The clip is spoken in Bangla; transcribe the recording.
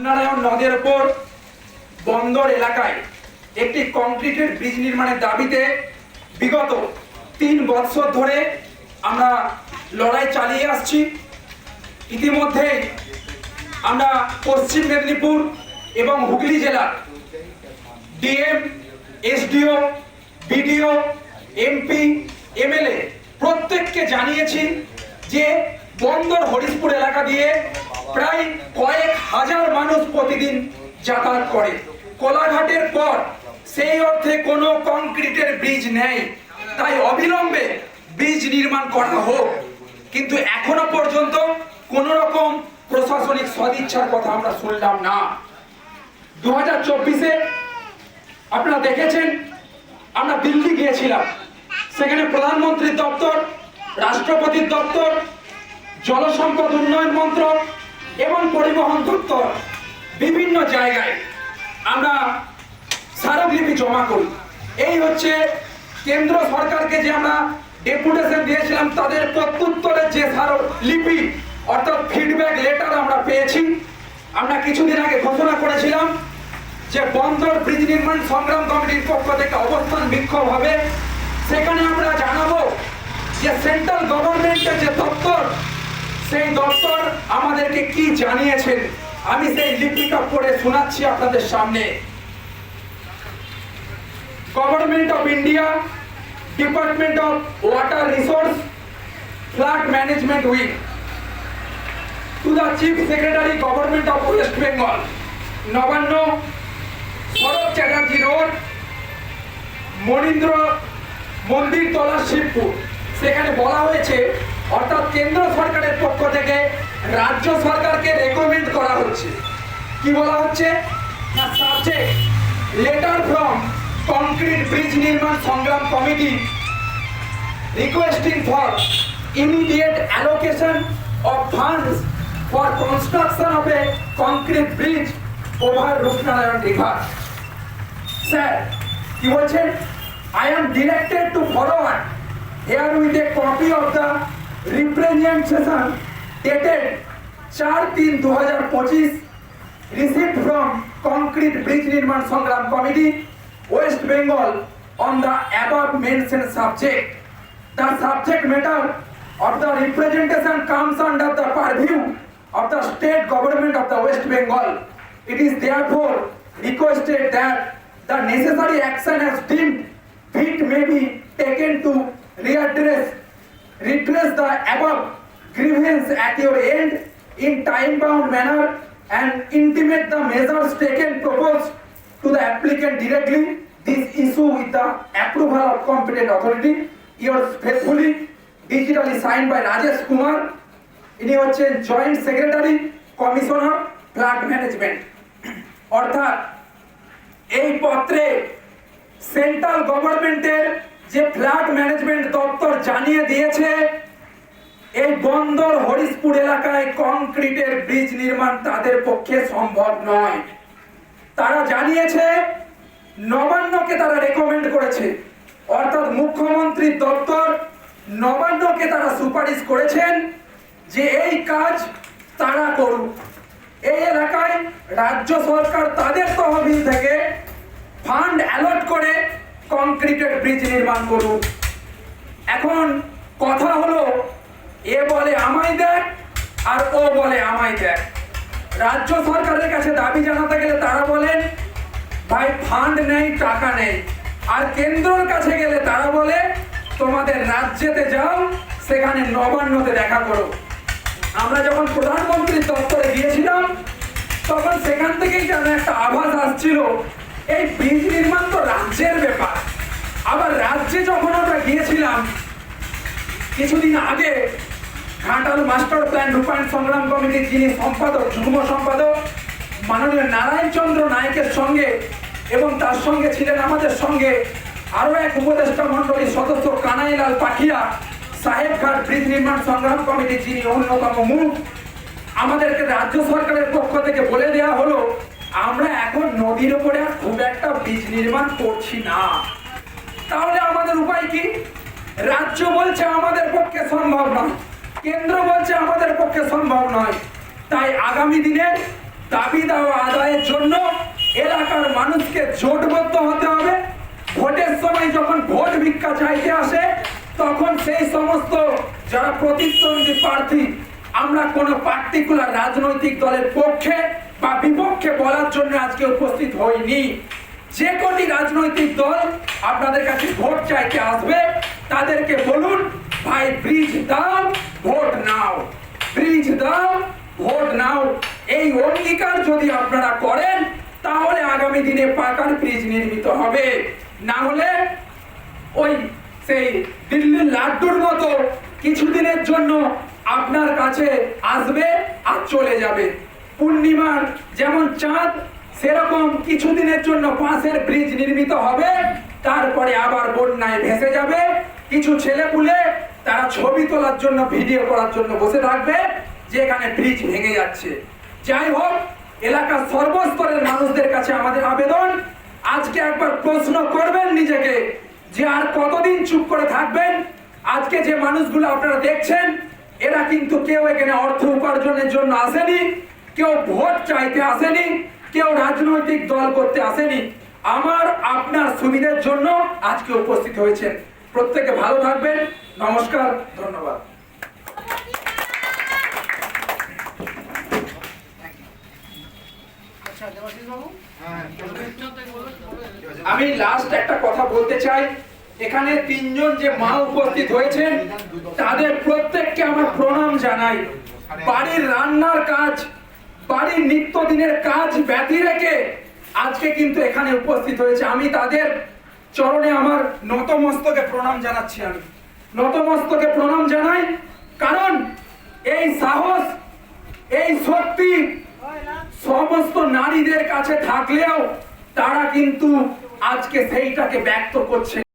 রূপনারায়ণ নদের ওপর বন্দর এলাকায় একটি কংক্রিটের ব্রিজ নির্মাণের দাবিতে বিগত তিন বছর ধরে আমরা লড়াই চালিয়ে আসছি। ইতিমধ্যে আমরা পশ্চিম মেদিনীপুর এবং হুগলি জেলার DM, SDO, BDO, MP, MLA প্রত্যেককে জানিয়েছি যে বন্দর হরিশপুর এলাকা দিয়ে প্রায় কয়েক হাজার মানুষ প্রতিদিন যাতায়াত করে। কোলাঘাটের পর সেই অর্থে কোনো কংক্রিটের ব্রিজ নেই। তাই অবিলম্বে ব্রিজ নির্মাণ করা হোক। কিন্তু এখনও পর্যন্ত কোন রকম প্রশাসনিক সদিচ্ছার কথা আমরা শুনলাম না। দু হাজার চব্বিশে আপনারা দেখেছেন, আমরা দিল্লি গিয়েছিলাম। সেখানে প্রধানমন্ত্রীর দপ্তর, রাষ্ট্রপতির দপ্তর, জলসম্পদ উন্নয়ন মন্ত্রক এবং পরিবহন দপ্তর বিভিন্ন জায়গায় আমরা স্মারকলিপি জমা করি। এই হচ্ছে কেন্দ্র সরকারকে যে আমরা ডেপুটেশন দিয়েছিলাম, তাদের প্রত্যুত্তরের যে স্মারকলিপি, অর্থাৎ ফিডব্যাক লেটার আমরা পেয়েছি। আমরা কিছুদিন আগে ঘোষণা করেছিলাম যে বন্দর ব্রিজ নির্মাণ সংগ্রাম কমিটির পক্ষ থেকে অবস্থান বিক্ষোভ হবে। সেখানে আমরা জানাব যে সেন্ট্রাল গভর্নমেন্টের যে দপ্তর সেই দপ্তর আমাদেরকে কি জানিয়েছেন? আমি সেই লিপিটা পড়ে শোনাচ্ছি আপনাদের সামনে। Government of India department of water resource flood management wing to the chief secretary government of West Bengal Nabanna Sarat Chatterjee road Manindra Mandirtala Shibpur সেখানে বলা হয়েছে অর্থাৎ কেন্দ্র সরকারের পক্ষ থেকে রাজ্য সরকারকে রেকমেন্ড করা হচ্ছে। কি বলা হচ্ছে? না subject letter from concrete bridge নির্মাণ সংগ্রাম committee requesting for immediate allocation of funds for construction of a concrete bridge over Rupnarayan river sir, কি বলছেন? I am directed to follow herewith a copy of the representation dated চার তিন দু হাজার পঁচিশ received from concrete bridge নির্মাণ সংগ্রাম committee West Bengal on the above mentioned subject the subject matter of the representation comes under the purview of the state government of the West Bengal. It is therefore requested that the necessary action as deemed fit may be taken to readdress, redress the above grievance at your end in time-bound manner and intimate the measures taken proposed to the applicant directly this issue with the approval of competent authority. Yours faithfully, digitally signed by Rajesh Kumar. ইনি হচ্ছেন joint secretary commissioner flood management অর্থাৎ এই পত্রে সেন্ট্রাল গভর্নমেন্টের যে ফ্ল্যাট ম্যানেজমেন্ট দপ্তর জানিয়ে দিয়েছে, এই বন্দর হরিশপুর এলাকায় কংক্রিটের ব্রিজ নির্মাণ তাদের পক্ষে সম্ভব নয়। তারা জানিয়েছে, নবান্নকে তারা রেকমেন্ড করেছে। অর্থাৎ মুখ্যমন্ত্রীর দপ্তর নবান্নকে তারা সুপারিশ করেছেন যে এই কাজ তারা করুক। এই এলাকায় রাজ্য সরকার তাদের তহবিল থেকে ফান্ড অ্যালট করে কংক্রিটের ব্রিজ নির্মাণ করুক এখন কথা হলো, এ বলে আমায় দেখ, আর ও বলে আমায় দেখ। রাজ্য সরকারের কাছে দাবি জানাতে গেলে তারা বলেন, ভাই ফান্ড নেই, টাকা নেই। আর কেন্দ্রের কাছে গেলে তারা বলে, তোমাদের রাজ্যেতে যাও, সেখানে নবান্নতে দেখা করো। আমরা যখন প্রধানমন্ত্রীর দপ্তরে গিয়েছিলাম, তখন সেখান থেকেই যেন একটা আভাস আসছিল এই ব্রিজ নির্মাণ তো রাজ্যের ব্যাপার। আবার রাজ্যে যখন আমরা গিয়েছিলাম, কিছুদিন আগে ঘাটাল মাস্টার প্ল্যান রূপায়ণ সংগ্রাম কমিটির যিনি সম্পাদক, যুগ্ম সম্পাদক, মাননীয় নারায়ণ চন্দ্র নায়কের সঙ্গে এবং তার সঙ্গে ছিলেন আমাদের সঙ্গে আরও এক উপদেষ্টা মন্ডলীর সদস্য কানাইলাল পাখিয়া সাহেবঘাট ব্রিজ নির্মাণ সংগ্রাম কমিটির যিনি অন্যতম মুখ, আমাদেরকে রাজ্য সরকারের পক্ষ থেকে বলে দেওয়া হলো আমরা এখন নদীর উপরে আর খুব একটা ব্রিজ নির্মাণ করছি না। তাহলে আমাদের উপায় কি? রাজ্য বলছে আমাদের পক্ষে সম্ভব নয়, কেন্দ্র বলছে আমাদের পক্ষে সম্ভব নয়। তাই আগামী দিনে দাবি দেওয়া আদায়ের জন্য এলাকার মানুষকে জোটবদ্ধ হতে হবে। ভোটের সময় যখন ভোট ভিক্ষা চাইতে আসে, তখন সেই সমস্ত যারা প্রতিদ্বন্দ্বী প্রার্থী, আমরা কোনো পার্টিকুলার রাজনৈতিক দলের পক্ষে বা বিপক্ষে বলার জন্য আজকে উপস্থিত হইনি। যে কটি রাজনৈতিক দল আপনাদের কাছে ভোট চাইতে আসবে, তাদেরকে বলুন, ভাই, ব্রিজ দাও, ভোট নাও। ব্রিজ দাও, ভোট নাও। এই অঙ্গীকার যদি আপনারা করেন, তাহলে আগামী দিনে পাকার ব্রিজ নির্মিত হবে। না হলে ওই সেই দিল্লির লাড্ডুর মতো কিছুদিনের জন্য আপনার কাছে আসবে আর চলে যাবে। পূর্ণিমার যেমন চাঁদ, সেরকম কিছুদিনের জন্য পাশের ব্রিজ নির্মিত হবে। তারপরে আবার বন্যায় ভেসে যাবে। কিছু ছেলে পুলে তারা ছবি তোলার জন্য, ভিডিও করার জন্য বসে থাকবে, যে এখানে ব্রিজ ভেঙে যাচ্ছে। যাই হোক, এলাকার সর্বস্তরের মানুষদের কাছে আমাদের আবেদন। আজকে একবার প্রশ্ন করবেন নিজেকে, যে আর কতদিন চুপ করে থাকবেন? আজকে যে মানুষগুলো আপনারা দেখছেন, এরা কিন্তু কেউ এখানে অর্থ উপার্জনের জন্য আসেনি। কেউ ভোট চাইতে আসেনি, কেউ রাজনৈতিক দল করতে আসেনি। আমার, আপনার সুবিধার জন্য আজকে উপস্থিত হয়েছেন। প্রত্যেকে ভালো থাকবেন। নমস্কার, ধন্যবাদ। আমি লাস্ট একটা কথা বলতে চাই। এখানে তিনজন যে মা উপস্থিত হয়েছেন, তাদের প্রত্যেককে আমার প্রণাম জানাই। বাড়ির রান্নার কাজ বাড়ির নিত্যদিনের কাজ ব্যতি রেখে আজকে কিন্তু এখানে উপস্থিত হয়েছে। আমি তাদের চরণে আমার নতমস্তকে প্রণাম জানাচ্ছি আমি। নতমস্তকে প্রণাম জানাই, কারণ এই সাহস, এই শক্তি সমস্ত নারীদের কাছে থাকলেও তারা কিন্তু আজকে সেইটাকে ব্যক্ত করছে।